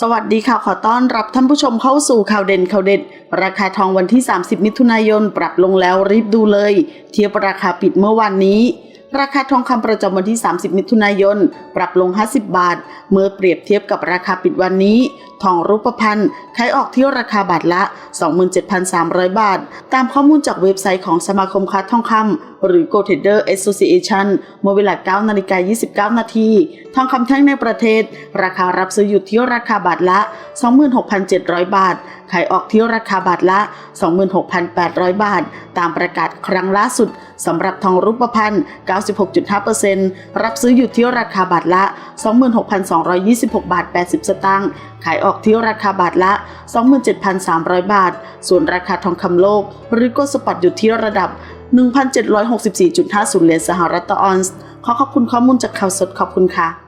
สวัสดีค่ะ ขอต้อนรับท่านผู้ชมเข้าสู่ข่าวเด่นข่าวเด็ด ราคาทองวันที่ 30 มิถุนายนปรับลงแล้วรีบดูเลย เทียบราคาปิดเมื่อวานนี้ ราคาทองคำประจำวันที่ 30 มิถุนายน ปรับลง 50 บาท เมื่อเปรียบเทียบกับราคาปิดวันนี้ ทองรูปพรรณขายออกที่ราคาบาทละ 27,300 บาท ตามข้อมูลจากเว็บไซต์ของสมาคมค้าทองคำหรือ Gold Trader Association เมื่อเวลา9นาฬิกา29 นาที ทองคำแท่งในประเทศ ราคารับซื้ออยู่ที่ราคาบาทละ 26,700 บาท ขายออกที่ราคาบาทละ 26,800 บาท ตามประกาศครั้งล่าสุดสำหรับทองรูปพรรณ96.5%รับซื้ออยู่ที่ราคาบาทละ 26,226 บาท 80 สตางค์ ขายออกดอกที่ราคาบาทละ 27,300 บาท ส่วนราคาทองคำโลก หรือก็สปอตอยู่ที่ระดับ 1,764.50 เหรียญสหรัฐต่อออนซ์ ขอขอบคุณข้อมูลจากข่าวสดขอบคุณค่ะ